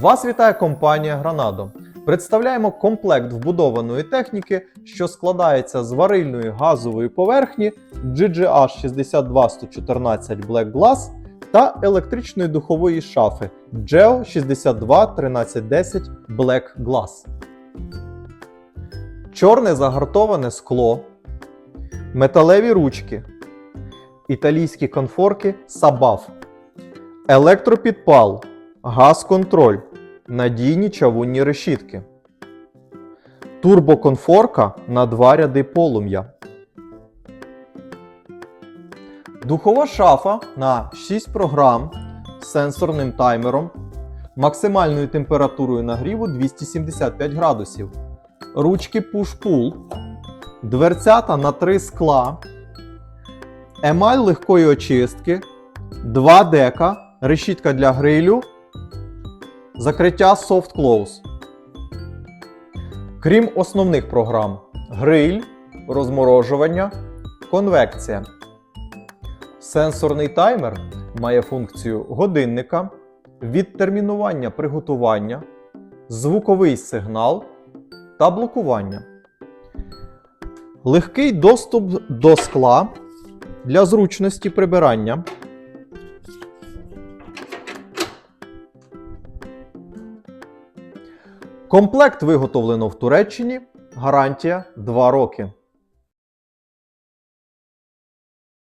Вас вітає компанія Гранадо. Представляємо комплект вбудованої техніки, що складається з варильної газової поверхні GGH 62114 Black Glass та електричної духової шафи GEO 621310 Black Glass. Чорне загартоване скло, металеві ручки, італійські конфорки Sabaf, електропідпал, газ-контроль, надійні чавунні решітки, турбоконфорка на два ряди полум'я. Духова шафа на 6 програм з сенсорним таймером, максимальною температурою нагріву 275 градусів, ручки push-pull, дверцята на 3 скла, емаль легкої очистки, 2 дека, решітка для грилю, закриття Soft Close. Крім основних програм: гриль, розморожування, конвекція. Сенсорний таймер має функцію годинника, відтермінування приготування, звуковий сигнал та блокування. Легкий доступ до скла для зручності прибирання. Комплект виготовлено в Туреччині. Гарантія 2 роки.